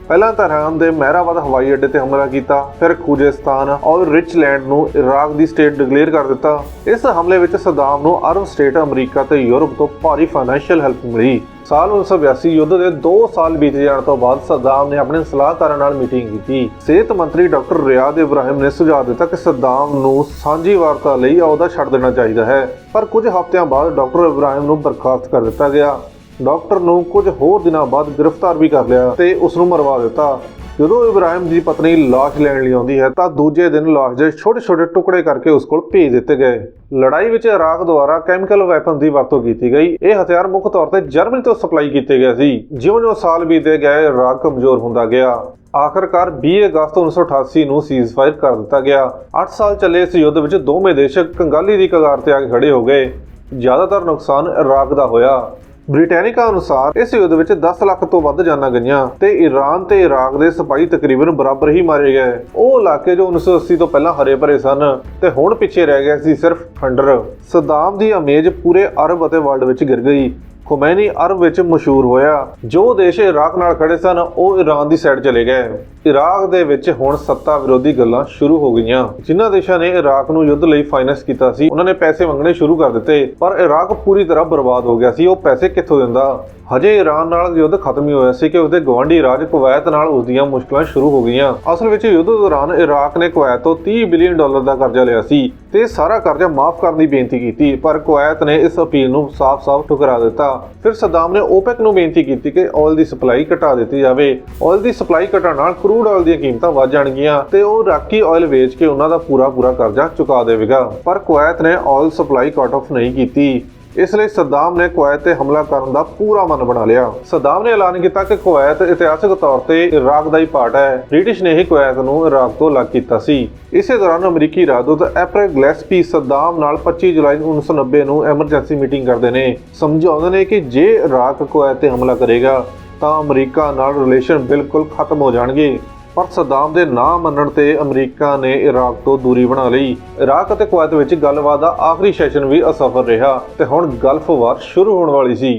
ਪਹਿਲਾਂ ਤਹਿਰਾਨ ਦੇ ਮਹਿਰਾਬਾਦ ਹਵਾਈ ਅੱਡੇ ਤੇ ਹਮਲਾ ਕੀਤਾ, ਫਿਰ ਖੂਜਿਸਤਾਨ ਔਰ ਰਿਚਲੈਂਡ ਨੂੰ ਇਰਾਕ ਦੀ ਸਟੇਟ ਡਿਕਲੇਅਰ ਕਰ ਦਿੱਤਾ। ਇਸ ਹਮਲੇ ਵਿੱਚ ਸਦਾਮ ਨੂੰ ਅਰਬ ਸਟੇਟ ਅਮਰੀਕਾ ਤੇ ਯੂਰਪ ਤੋਂ ਭਾਰੀ ਫਾਈਨੈਂਸ਼ੀਅਲ ਹੈਲਪ ਮਿਲੀ। ਸਾਲ 1982 ਯੁੱਧ ਦੇ 2 ਸਾਲ ਬੀਤ ਜਾਣ ਤੋਂ ਬਾਅਦ ਸਦਾਮ ਨੇ ਆਪਣੇ ਸਲਾਹਕਾਰਾਂ ਨਾਲ ਮੀਟਿੰਗ ਕੀਤੀ। ਸਿਹਤ ਮੰਤਰੀ ਡਾਕਟਰ ਰਿਆਦ ਇਬਰਾਹਿਮ ਨੇ ਸੁਝਾਅ ਦਿੱਤਾ ਕਿ ਸਦਾਮ ਨੂੰ ਸਾਂਝੀ ਵਾਰਤਾ ਲਈ ਅਹੁਦਾ ਛੱਡ ਦੇਣਾ ਚਾਹੀਦਾ ਹੈ, ਪਰ ਕੁਝ ਹਫ਼ਤਿਆਂ ਬਾਅਦ ਡਾਕਟਰ ਇਬਰਾਹਿਮ ਨੂੰ ਬਰਖਾਸਤ ਕਰ ਦਿੱਤਾ ਗਿਆ। ਡਾਕਟਰ ਨੂੰ ਕੁਝ ਹੋਰ ਦਿਨਾਂ ਬਾਅਦ ਗ੍ਰਿਫਤਾਰ ਵੀ ਕਰ ਲਿਆ ਤੇ ਉਸ ਨੂੰ ਮਰਵਾ ਦਿੱਤਾ। ਜਦੋਂ ਇਬਰਾਹਿਮ ਦੀ ਪਤਨੀ ਲਾਸ਼ ਲੈਣ ਲਈ ਆਉਂਦੀ ਹੈ ਤਾਂ ਦੂਜੇ ਦਿਨ ਲਾਸ਼ ਦੇ ਛੋਟੇ-ਛੋਟੇ ਟੁਕੜੇ ਕਰਕੇ ਉਸ ਕੋਲ ਭੇਜ ਦਿੱਤੇ ਗਏ। ਲੜਾਈ ਵਿੱਚ ਇਰਾਕ ਦੁਆਰਾ ਕੈਮੀਕਲ ਵੈਪਨ ਦੀ ਵਰਤੋਂ ਕੀਤੀ ਗਈ। ਇਹ ਹਥਿਆਰ ਮੁੱਖ ਤੌਰ ਤੇ ਜਰਮਨੀ ਤੋਂ ਸਪਲਾਈ ਕੀਤੇ ਗਏ ਸੀ। ਜਿਉਂ-ਜਿਉਂ ਸਾਲ ਬੀਤੇ ਗਏ ਇਰਾਕ ਕਮਜ਼ੋਰ ਹੁੰਦਾ ਗਿਆ। ਆਖਰਕਾਰ 20 ਅਗਸਤ 1988 ਨੂੰ ਸੀਜ਼ਫਾਇਰ ਕਰ ਦਿੱਤਾ ਗਿਆ। 8 ਸਾਲ ਚੱਲੇ ਇਸ ਯੁੱਧ ਵਿੱਚ ਦੋਵੇਂ ਦੇਸ਼ ਕੰਗਾਲੀ ਦੀ ਕਗਾਰ ਤੇ ਆ ਕੇ ਖੜੇ ਹੋ ਗਏ। ਜ਼ਿਆਦਾਤਰ ਨੁਕਸਾਨ ਇਰਾਕ ਦਾ ਹੋਇਆ। ਬ੍ਰਿਟੈਨਿਕਾ ਅਨੁਸਾਰ ਇਸ ਯੁੱਧ ਵਿੱਚ 10 ਲੱਖ ਤੋਂ ਵੱਧ ਜਾਨਾਂ ਗਈਆਂ ਤੇ ਈਰਾਨ ਤੇ ਇਰਾਕ ਦੇ ਸਿਪਾਹੀ ਤਕਰੀਬਨ ਬਰਾਬਰ ਹੀ ਮਾਰੇ ਗਏ। ਉਹ ਇਲਾਕੇ ਜੋ 1980 ਤੋਂ ਪਹਿਲਾਂ ਹਰੇ ਭਰੇ ਸਨ ਤੇ ਹੁਣ ਪਿੱਛੇ ਰਹਿ ਗਿਆ ਸੀ ਸਿਰਫ ਖੰਡਰ। ਸਦਾਮ ਦੀ ਅਮੇਜ ਪੂਰੇ ਅਰਬ ਅਤੇ ਵਰਲਡ ਵਿੱਚ ਗਿਰ ਗਈ। ਖੁਮੈਨੀ ਅਰਬ ਵਿੱਚ ਮਸ਼ਹੂਰ ਹੋਇਆ। ਜੋ ਦੇਸ਼ ਇਰਾਕ ਨਾਲ ਖੜੇ ਸਨ, ਉਹ ਈਰਾਨ ਦੀ ਸਾਈਡ ਚਲੇ ਗਏ। ਇਰਾਕ ਦੇ ਵਿੱਚ ਹੁਣ ਸੱਤਾ ਵਿਰੋਧੀ ਗੱਲਾਂ ਸ਼ੁਰੂ ਹੋ ਗਈਆਂ। ਜਿਨ੍ਹਾਂ ਦੇਸ਼ਾਂ ਨੇ ਇਰਾਕ ਨੂੰ ਯੁੱਧ ਲਈ ਫਾਈਨੈਂਸ ਕੀਤਾ ਸੀ, ਉਹਨਾਂ ਨੇ ਪੈਸੇ ਮੰਗਣੇ ਸ਼ੁਰੂ ਕਰ ਦਿੱਤੇ। ਪਰ ਇਰਾਕ ਪੂਰੀ ਤਰ੍ਹਾਂ ਬਰਬਾਦ ਹੋ ਗਿਆ ਸੀ, ਉਹ ਪੈਸੇ ਕਿੱਥੋਂ ਦਿੰਦਾ? ਹਜੇ ਈਰਾਨ ਨਾਲ ਯੁੱਧ ਖਤਮ ਹੀ ਹੋਇਆ ਸੀ ਕਿ ਉਸਦੇ ਗਵਾਂਢੀ ਰਾਜ ਕੁਵੈਤ ਨਾਲ ਉਸ ਦੀਆਂ ਮੁਸ਼ਕਲਾਂ ਸ਼ੁਰੂ ਹੋ ਗਈਆਂ। ਅਸਲ ਵਿੱਚ ਯੁੱਧ ਦੌਰਾਨ ਇਰਾਕ ਨੇ ਕੁਵੈਤ ਤੋਂ 30 ਬਿਲੀਅਨ ਡਾਲਰ ਦਾ ਕਰਜ਼ਾ ਲਿਆ ਸੀ ਤੇ ਸਾਰਾ ਕਰਜ਼ਾ ਮਾਫ ਕਰਨ ਦੀ ਬੇਨਤੀ ਕੀਤੀ, ਪਰ ਕੁਵੈਤ ਨੇ ਇਸ ਅਪੀਲ ਨੂੰ ਸਾਫ਼-ਸਾਫ਼ ਠੁਕਰਾ ਦਿੱਤਾ। ਫਿਰ ਸਦਾਮ ਨੇ OPEC ਨੂੰ ਬੇਨਤੀ ਕੀਤੀ ਕਿ ਆਇਲ ਦੀ ਸਪਲਾਈ ਘਟਾ ਦਿੱਤੀ ਜਾਵੇ। ਆਇਲ ਦੀ ਸਪਲਾਈ ਘਟਣ ਨਾਲ ਕਰੂਡ ਆਇਲ ਦੀਆਂ ਕੀਮਤਾਂ ਵੱਧ ਜਾਣਗੀਆਂ ਤੇ ਉਹ ਰਾਕੀ ਆਇਲ ਵੇਚ ਕੇ ਉਹਨਾਂ ਦਾ ਪੂਰਾ ਪੂਰਾ ਕਰਜ਼ਾ ਚੁਕਾ ਦੇਵੇਗਾ। ਪਰ ਕੁਵੈਤ ਨੇ ਆਇਲ ਸਪਲਾਈ ਕੱਟ ਆਫ ਨਹੀਂ ਕੀਤੀ। ਇਸ ਲਈ ਸਦਾਮ ਨੇ ਕੁਵੈਤ ਤੇ ਹਮਲਾ ਕਰਨ ਦਾ ਪੂਰਾ ਮਨ ਬਣਾ ਲਿਆ। ਸਦਾਮ ਨੇ ਐਲਾਨ ਕੀਤਾ ਕਿ ਕੁਵੈਤ ਇਤਿਹਾਸਕ ਤੌਰ ਤੇ ਇਰਾਕ ਦਾ ਹੀ ਪਾਰਟ ਹੈ। ਬ੍ਰਿਟਿਸ਼ ਨੇ ਹੀ ਕੁਵੈਤ ਨੂੰ ਇਰਾਕ ਤੋਂ ਅਲੱਗ ਕੀਤਾ ਸੀ। ਇਸੇ ਦੌਰਾਨ ਅਮਰੀਕੀ ਰਾਜਦੂਤ ਐਪਰਲ ਗਲੈਸਪੀ ਸਦਾਮ ਨਾਲ 25 ਜੁਲਾਈ 1990 ਨੂੰ ਐਮਰਜੈਂਸੀ ਮੀਟਿੰਗ ਕਰਦੇ ਨੇ। ਸਮਝਾਉਂਦੇ ਨੇ ਕਿ ਜੇ ਇਰਾਕ ਕੁਵੈਤ ਤੇ ਹਮਲਾ ਕਰੇਗਾ, ਤਾਂ ਅਮਰੀਕਾ ਨਾਲ ਰਿਲੇਸ਼ਨ ਬਿਲਕੁਲ ਖਤਮ ਹੋ ਜਾਣਗੇ। ਪਰ ਸਦਾਮ ਦੇ ਨਾ ਮੰਨਣ ਤੇ ਅਮਰੀਕਾ ਨੇ ਇਰਾਕ ਤੋਂ ਦੂਰੀ ਬਣਾ ਲਈ। ਇਰਾਕ ਅਤੇ ਕੁਵੈਤ ਵਿੱਚ ਗੱਲਬਾਤ ਦਾ ਆਖਰੀ ਸੈਸ਼ਨ ਵੀ ਅਸਫਲ ਰਿਹਾ ਤੇ ਹੁਣ ਗਲਫ ਵਾਰ ਸ਼ੁਰੂ ਹੋਣ ਵਾਲੀ ਸੀ।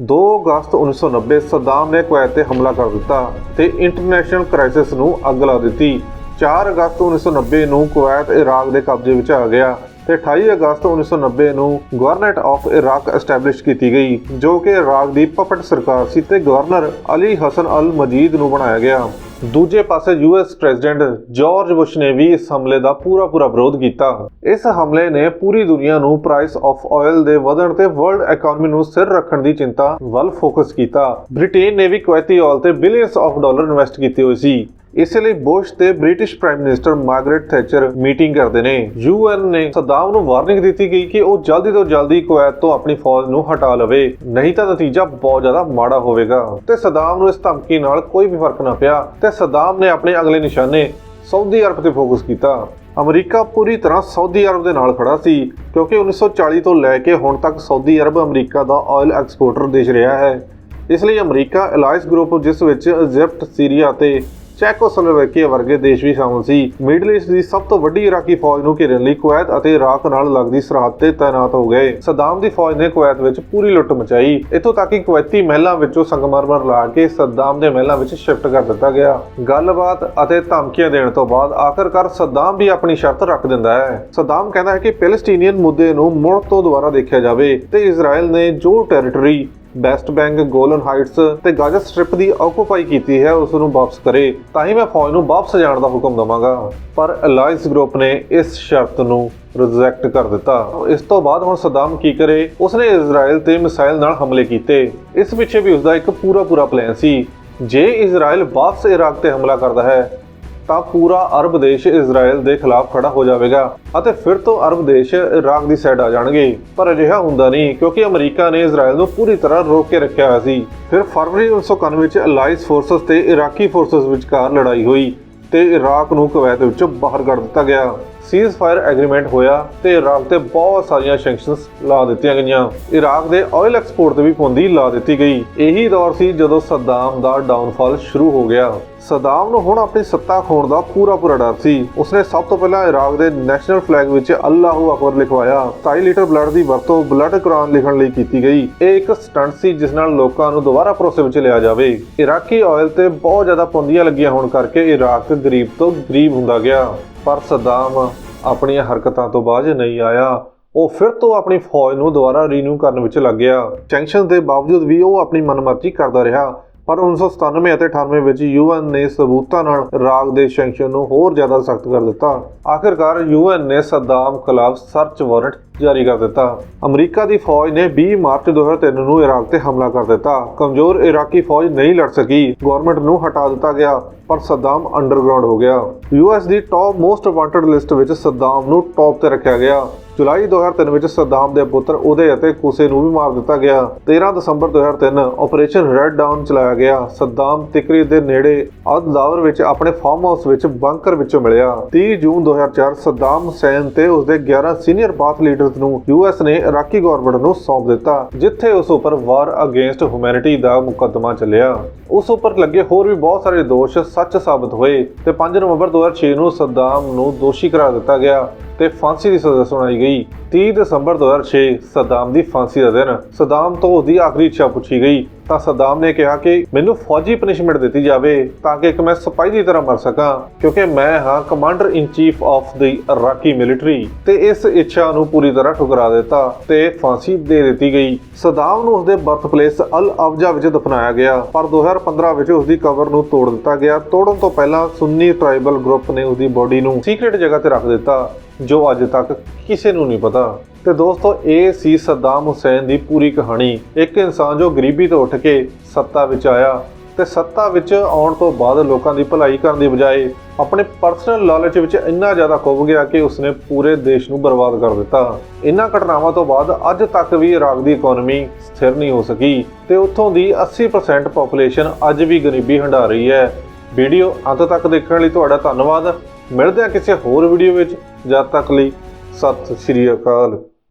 2 ਅਗਸਤ 1990 ਸਦਾਮ ਨੇ ਕੁਵੈਤ ਤੇ ਹਮਲਾ ਕਰ ਦਿੱਤਾ ਤੇ ਇੰਟਰਨੈਸ਼ਨਲ ਕ੍ਰਾਈਸਿਸ ਨੂੰ ਅੱਗ ਲਾ ਦਿੱਤੀ। 4 ਅਗਸਤ 1990 ਨੂੰ ਕੁਵੈਤ, ਇਰਾਕ ਦੇ ਕਬਜ਼ੇ ਵਿੱਚ ਆ ਗਿਆ। ਤੇ 28 ਅਗਸਤ 1990 ਨੂੰ ਗਵਰਨਮੈਂਟ ਆਫ ਇਰਾਕ ਐਸਟੈਬਲਿਸ਼ ਕੀਤੀ ਗਈ, ਜੋ ਕਿ ਇਰਾਕ ਦੀ ਪਪਟ ਸਰਕਾਰ ਸੀ ਤੇ governor Ali Hassan al Majid ਨੂੰ ਬਣਾਇਆ ਗਿਆ। ਦੂਜੇ ਪਾਸੇ ਯੂਐਸ ਪ੍ਰੈਜ਼ੀਡੈਂਟ ਜਾਰਜ ਬੁਸ਼ ਨੇ ਵੀ ਇਸ ਹਮਲੇ ਦਾ ਪੂਰਾ ਪੂਰਾ ਵਿਰੋਧ ਕੀਤਾ। ਇਸ ਹਮਲੇ ਨੇ ਪੂਰੀ ਦੁਨੀਆ ਨੂੰ ਪ੍ਰਾਈਸ ਆਫ ਆਇਲ ਦੇ ਵਧਣ ਤੇ ਵਰਲਡ ਇਕਨੋਮੀ ਨੂੰ ਸਿਰ ਰੱਖਣ ਦੀ ਚਿੰਤਾ ਵੱਲ ਫੋਕਸ ਕੀਤਾ। ਬ੍ਰਿਟੇਨ ਨੇ ਵੀ ਕੁਵੈਤੀ ਆਇਲ ਤੇ ਬਿਲੀਅਨਸ ਆਫ ਡਾਲਰ ਇਨਵੈਸਟ ਕੀਤੇ ਹੋਏ ਸੀ। ਇਸੇ ਲਈ ਬੁਸ਼ ਤੇ British prime minister Margaret Thatcher meeting ਕਰਦੇ ਨੇ। ਯੂਐਨ ਨੇ ਸਦਾਮ ਨੂੰ ਵਾਰਨਿੰਗ ਦਿੱਤੀ ਗਈ ਕਿ ਉਹ ਜਲਦੀ ਤੋਂ ਜਲਦੀ ਕੁਵੈਤ ਤੋਂ ਆਪਣੀ ਫੌਜ ਨੂੰ ਹਟਾ ਲਵੇ। ਨਹੀਂ ਤਾਂ ਨਤੀਜਾ ਬਹੁਤ ਜ਼ਿਆਦਾ ਮਾੜਾ ਹੋਵੇਗਾ। ਤੇ ਸਦਾਮ ਨੂੰ ਇਸ ਧਮਕੀ ਨਾਲ ਕੋਈ ਵੀ ਫ਼ਰਕ ਨਾ ਪਿਆ। ਤੇ ਸਦਾਮ ਨੇ ਆਪਣੇ ਅਗਲੇ ਨਿਸ਼ਾਨੇ ਸਾਊਦੀ ਅਰਬ ਤੇ ਫੋਕਸ ਕੀਤਾ। ਅਮਰੀਕਾ ਪੂਰੀ ਤਰ੍ਹਾਂ ਸਾਊਦੀ ਅਰਬ ਦੇ ਨਾਲ ਖੜਾ ਸੀ, ਕਿਉਂਕਿ 1940 ਤੋਂ ਲੈ ਕੇ ਹੁਣ ਤੱਕ ਸਾਊਦੀ ਅਰਬ ਅਮਰੀਕਾ ਦਾ ਆਇਲ ਐਕਸਪੋਰਟਰ ਦੇਸ਼ ਰਿਹਾ ਹੈ। ਇਸ ਲਈ ਅਮਰੀਕਾ ਅਲਾਈਸ ਗਰੁੱਪ ਜਿਸ ਵਿੱਚ ਇਜਿਪਟ ਸੀਰੀਆ ਅਤੇ ਚੈਕੋਸਲੋਵਾਕੀਆ ਵਰਗੇ ਦੇਸ਼ ਵੀ ਸ਼ਾਮਲ ਸੀ। ਮਿਡਲ ਈਸਟ ਦੀ ਸਭ ਤੋਂ ਵੱਡੀ ਇਰਾਕੀ ਫੌਜ ਨੂੰ ਘੇਰਨ ਲਈ ਕੁਵੈਤ ਅਤੇ ਇਰਾਕ ਨਾਲ ਲੱਗਦੀ ਸਰਹੱਦ ਤੇ ਤਾਇਨਾਤ ਹੋ ਗਏ। ਸਦਾਮ ਦੀ ਫੌਜ ਨੇ ਕੁਵੈਤ ਵਿੱਚ ਪੂਰੀ ਲੁੱਟ ਮਚਾਈ। ਇੱਥੋਂ ਤੱਕ ਕਿ ਕੁਵੈਤੀ ਮਹਿਲਾਂ ਵਿੱਚੋਂ ਸੰਗਮਰਮਰ ਲਾ ਕੇ ਸਦਾਮ ਦੇ ਮਹਿਲਾਂ ਵਿੱਚ ਸ਼ਿਫਟ ਕਰ ਦਿੱਤਾ ਗਿਆ। ਗੱਲਬਾਤ ਅਤੇ ਧਮਕੀਆਂ ਦੇਣ ਤੋਂ ਬਾਅਦ ਆਖਰਕਾਰ ਸਦਾਮ ਵੀ ਆਪਣੀ ਸ਼ਰਤ ਰੱਖ ਦਿੰਦਾ ਹੈ। ਸਦਾਮ ਕਹਿੰਦਾ ਹੈ ਕਿ ਪੈਲਸਟੀਨੀਅਨ ਮੁੱਦੇ ਨੂੰ ਮੁੜ ਤੋਂ ਦੁਬਾਰਾ ਦੇਖਿਆ ਜਾਵੇ ਤੇ ਇਜ਼ਰਾਈਲ ਨੇ ਜੋ territory West Bank Golan Heights ਤੇ ਗਾਜ਼ਾ ਸਟ੍ਰਿਪ ਦੀ ਆਕੂਪਾਈ ਕੀਤੀ ਹੈ, ਉਸ ਨੂੰ ਵਾਪਸ ਕਰੇ, ਤਾਂ ਹੀ ਮੈਂ ਫੌਜ ਨੂੰ ਵਾਪਸ ਜਾਣ ਦਾ ਹੁਕਮ ਦਵਾਂਗਾ। ਪਰ ਅਲਾਈਅੰਸ ਗਰੁੱਪ ਨੇ ਇਸ ਸ਼ਰਤ ਨੂੰ ਰਿਜੈਕਟ ਕਰ ਦਿੱਤਾ। ਇਸ ਤੋਂ ਬਾਅਦ ਹੁਣ ਸਦਾਮ ਕੀ ਕਰੇ? ਉਸਨੇ ਇਜ਼ਰਾਈਲ ਤੇ ਮਿਸਾਈਲ ਨਾਲ ਹਮਲੇ ਕੀਤੇ। ਇਸ ਪਿੱਛੇ ਵੀ ਉਸਦਾ ਇੱਕ ਪੂਰਾ ਪੂਰਾ ਪਲਾਨ ਸੀ। ਜੇ ਇਜ਼ਰਾਈਲ ਵਾਪਸ ਇਰਾਕ ਤੇ ਹਮਲਾ ਕਰਦਾ ਹੈ ਤਾਂ ਪੂਰਾ ਅਰਬ ਦੇਸ਼ ਇਜ਼ਰਾਈਲ ਦੇ ਖਿਲਾਫ ਖੜਾ ਹੋ ਜਾਵੇਗਾ ਅਤੇ ਫਿਰ ਤੋਂ ਅਰਬ ਦੇਸ਼ ਇਰਾਕ ਦੀ ਸਾਈਡ ਆ ਜਾਣਗੇ। ਪਰ ਅਜਿਹਾ ਹੁੰਦਾ ਨਹੀਂ, ਕਿਉਂਕਿ ਅਮਰੀਕਾ ਨੇ ਇਜ਼ਰਾਈਲ ਨੂੰ ਪੂਰੀ ਤਰ੍ਹਾਂ ਰੋਕ ਕੇ ਰੱਖਿਆ ਹੋਇਆ ਸੀ। ਫਿਰ ਫਰਵਰੀ 1991 ਵਿੱਚ ਅਲਾਈਸ ਫੋਰਸਸ ਤੇ ਇਰਾਕੀ ਫੋਰਸਸ ਵਿਚਕਾਰ ਲੜਾਈ ਹੋਈ ਤੇ ਇਰਾਕ ਨੂੰ ਕਵੈਤ ਵਿੱਚੋਂ ਬਾਹਰ ਕੱਢ ਦਿੱਤਾ ਗਿਆ। ਸੀਜ਼ ਫਾਇਰ ਐਗਰੀਮੈਂਟ ਹੋਇਆ ਤੇ ਇਰਾਕ ਤੇ ਬਹੁਤ ਸਾਰੀਆਂ ਸੈਂਕਸ਼ਨਸ ਲਾ ਦਿੱਤੀਆਂ ਗਈਆਂ। ਇਰਾਕ ਦੇ ਆਇਲ ਐਕਸਪੋਰਟ ਤੇ ਵੀ ਪਾਬੰਦੀ ਲਾ ਦਿੱਤੀ ਗਈ। ਇਹੀ ਦੌਰ ਸੀ ਜਦੋਂ ਸਦਾਮ ਦਾ ਡਾਊਨਫਾਲ ਸ਼ੁਰੂ ਹੋ ਗਿਆ। ਸਦਾਮ ਨੂੰ ਹੁਣ ਆਪਣੀ ਸੱਤਾ ਖੋਣ ਦਾ ਪੂਰਾ ਪੂਰਾ ਡਰ ਸੀ। ਉਸਨੇ ਸਭ ਤੋਂ ਪਹਿਲਾਂ ਇਰਾਕ ਦੇ ਨੈਸ਼ਨਲ ਫਲੈਗ ਵਿੱਚ ਅੱਲਾਹੂ ਅਕਬਰ ਲਿਖਵਾਇਆ। 2.5 ਲੀਟਰ ਬਲੱਡ ਦੀ ਵਰਤੋਂ ਬਲੱਡ ਕੁਰਾਨ ਲਿਖਣ ਲਈ ਕੀਤੀ ਗਈ। ਇਹ ਇੱਕ ਸਟੰਟ ਸੀ ਜਿਸ ਨਾਲ ਲੋਕਾਂ ਨੂੰ ਦੁਬਾਰਾ ਭਰੋਸੇ ਵਿੱਚ ਲਿਆ ਜਾਵੇ। ਇਰਾਕੀ ਆਇਲ ਤੇ ਬਹੁਤ ਜ਼ਿਆਦਾ ਪਾਬੰਦੀਆਂ ਲੱਗੀਆਂ ਹੋਣ ਕਰਕੇ ਇਰਾਕ ਗਰੀਬ ਤੋਂ ਗਰੀਬ ਹੁੰਦਾ ਗਿਆ। ਪਰ ਸਦਾਮ ਆਪਣੀਆਂ ਹਰਕਤਾਂ ਤੋਂ ਬਾਅਦ ਨਹੀਂ ਆਇਆ, ਉਹ ਫਿਰ ਤੋਂ ਆਪਣੀ ਫੌਜ ਨੂੰ ਦੁਬਾਰਾ ਰੀਨਿਊ ਕਰਨ ਵਿੱਚ ਲੱਗ ਗਿਆ ਸੈਂਕਸ਼ਨ ਦੇ ਬਾਵਜੂਦ ਵੀ ਉਹ ਆਪਣੀ ਮਨਮਰਜ਼ੀ ਕਰਦਾ ਰਿਹਾ। ਪਰ 1997 ਅਤੇ 98 ਵਿੱਚ ਯੂਐਨ ਨੇ ਸਬੂਤਾਂ ਨਾਲ ਇਰਾਕ ਦੇ ਸੈਂਕਸ਼ਨ ਨੂੰ ਹੋਰ ਜ਼ਿਆਦਾ ਸਖਤ ਕਰ ਦਿੱਤਾ। ਆਖਿਰਕਾਰ ਯੂਐਨ ਨੇ ਸੱਦਾਮ ਖਿਲਾਫ ਸਰਚ ਵਾਰੰਟ ਜਾਰੀ ਕਰ ਦਿੱਤਾ। ਅਮਰੀਕਾ ਦੀ ਫੌਜ ਨੇ 20 ਮਾਰਚ 2003 ਨੂੰ ਇਰਾਕ ਤੇ ਹਮਲਾ ਕਰ ਦਿੱਤਾ। ਕਮਜ਼ੋਰ ਇਰਾਕੀ ਫੌਜ ਨਹੀਂ ਲੜ ਸਕੀ। ਗਵਰਨਮੈਂਟ ਨੂੰ ਹਟਾ ਦਿੱਤਾ ਗਿਆ, ਪਰ ਸੱਦਾਮ ਅੰਡਰਗਰਾਉਂਡ ਹੋ ਗਿਆ। ਯੂਐਸ ਦੀ ਟੌਪ ਮੋਸਟ ਵਾਂਟਡ ਲਿਸਟ ਵਿੱਚ ਸੱਦਾਮ ਨੂੰ ਟੌਪ ਤੇ ਰੱਖਿਆ ਗਿਆ। ਜੁਲਾਈ 2003 ਵਿੱਚ ਸੱਦਾਮ ਦੇ ਪੁੱਤਰ ਉਹਦੇ ਅਤੇ ਕੁਸੇ ਨੂੰ ਵੀ ਮਾਰ ਦਿੱਤਾ ਗਿਆ। 13 ਦਸੰਬਰ 2003 ਆਪਰੇਸ਼ਨ ਰੈੱਡ ਡਾਊਨ ਚਲਾਇਆ ਗਿਆ। ਸੱਦਾਮ ਤਿਕਰੀ ਦੇ ਨੇੜੇ ਅਦਲਾਵਰ ਵਿੱਚ ਆਪਣੇ ਫਾਰਮ ਹਾਊਸ ਵਿੱਚ ਬੰਕਰ ਵਿੱਚੋਂ ਮਿਲਿਆ। 30 ਜੂਨ 2004 ਸੱਦਾਮ ਹੁਸੈਨ ਤੇ ਉਸਦੇ 11 ਸੀਨੀਅਰ ਬਾਥ ਲੀਡਰਸ ਨੂੰ ਯੂਐਸ ਨੇ ਇਰਾਕੀ ਗਵਰਨਮੈਂਟ ਨੂੰ ਸੌਂਪ ਦਿੱਤਾ, ਜਿੱਥੇ ਉਸ ਉੱਪਰ ਵਾਰ ਅਗੇਂਸਟ ਹਿਊਮੈਨਿਟੀ ਦਾ ਮੁਕੱਦਮਾ ਚੱਲਿਆ। ਉਸ ਉੱਪਰ ਲੱਗੇ ਹੋਰ ਵੀ ਬਹੁਤ ਸਾਰੇ ਦੋਸ਼ ਸੱਚ ਸਾਬਤ ਹੋਏ ਤੇ 5 ਨਵੰਬਰ 2006 ਨੂੰ ਸੱਦਾਮ ਨੂੰ ਦੋਸ਼ੀ ਕਰਾਰ ਦਿੱਤਾ ਗਿਆ। ਤੇ ਫਾਂਸੀ ਦੀ ਸਜ਼ਾ ਸੁਣਾਈ ਗਈ। 30 ਦਸੰਬਰ 2006 ਸਦਾਮ ਦੀ ਫਾਂਸੀ ਦਾ ਦਿਨ ਸਦਾਮ ਤੋਂ ਉਸਦੀ ਆਖਰੀ ਇੱਛਾ ਪੁੱਛੀ ਗਈ। ਤਾਂ ਸਦਾਮ ਨੇ ਕਿਹਾ ਕਿ ਮੈਨੂੰ ਫੌਜੀ ਪਨਿਸ਼ਮੈਂਟ ਦਿੱਤੀ ਜਾਵੇ ਤਾਂ ਕਿ ਇੱਕ ਮੈਂ ਸਿਪਾਹੀ ਦੀ ਤਰ੍ਹਾਂ ਮਰ ਸਕਾਂ, ਕਿਉਂਕਿ ਮੈਂ ਹਾਂ commander in chief of the Iraqi military ਤੇ ਇਸ ਇੱਛਾ ਨੂੰ ਪੂਰੀ ਤਰ੍ਹਾਂ ਠੁਕਰਾ ਦਿੱਤਾ ਤੇ ਫਾਂਸੀ ਦੇ ਦਿੱਤੀ ਗਈ। ਸਦਾਮ ਨੂੰ ਉਸਦੇ ਬਰਥ ਪਲੇਸ ਅਲ ਅਬਜਾ ਵਿੱਚ ਦਫਨਾਇਆ ਗਿਆ, ਪਰ 2015 ਵਿੱਚ ਉਸਦੀ ਕਬਰ ਨੂੰ ਤੋੜ ਦਿੱਤਾ ਗਿਆ। ਤੋੜਨ ਤੋਂ ਪਹਿਲਾਂ ਸੁੰਨੀ ਟ੍ਰਾਈਬਲ ਗਰੁੱਪ ਨੇ ਉਸਦੀ ਬੋਡੀ ਨੂੰ ਸੀਕ੍ਰੀਟ ਜਗ੍ਹਾ ਤੇ ਰੱਖ ਦਿੱਤਾ, ਜੋ ਅੱਜ ਤੱਕ ਕਿਸੇ ਨੂੰ ਨਹੀਂ ਪਤਾ। ਤੇ ਦੋਸਤੋ, ਇਹ ਸੀ ਸਦਾਮ ਹੁਸੈਨ ਦੀ ਪੂਰੀ ਕਹਾਣੀ। ਇੱਕ ਇਨਸਾਨ ਜੋ ਗਰੀਬੀ ਤੋਂ ਉੱਠ ਕੇ ਸੱਤਾ ਵਿੱਚ ਆਇਆ ਤੇ ਸੱਤਾ ਵਿੱਚ ਆਉਣ ਤੋਂ ਬਾਅਦ ਲੋਕਾਂ ਦੀ ਭਲਾਈ ਕਰਨ ਦੀ ਬਜਾਏ ਆਪਣੇ ਪਰਸਨਲ ਲਾਲਚ ਵਿੱਚ ਇੰਨਾ ਜ਼ਿਆਦਾ ਖੁੱਭ ਗਿਆ ਕਿ ਉਸਨੇ ਪੂਰੇ ਦੇਸ਼ ਨੂੰ ਬਰਬਾਦ ਕਰ ਦਿੱਤਾ। ਇਨ੍ਹਾਂ ਘਟਨਾਵਾਂ ਤੋਂ ਬਾਅਦ ਅੱਜ ਤੱਕ ਵੀ ਇਰਾਕ ਦੀ ਇਕਨੋਮੀ ਸਥਿਰ ਨਹੀਂ ਹੋ ਸਕੀ ਤੇ ਉੱਥੋਂ ਦੀ 80% ਪੋਪੂਲੇਸ਼ਨ ਅੱਜ ਵੀ ਗਰੀਬੀ ਹੰਢਾ ਰਹੀ ਹੈ। ਵੀਡੀਓ ਅੰਤ ਤੱਕ ਦੇਖਣ ਲਈ ਤੁਹਾਡਾ ਧੰਨਵਾਦ। ਮਿਲਦੇ ਹਾਂ ਕਿਸੇ ਹੋਰ ਵੀਡੀਓ ਵਿੱਚ। ਜਦ ਤੱਕ ਲਈ ਸਤਿ ਸ਼੍ਰੀ ਅਕਾਲ।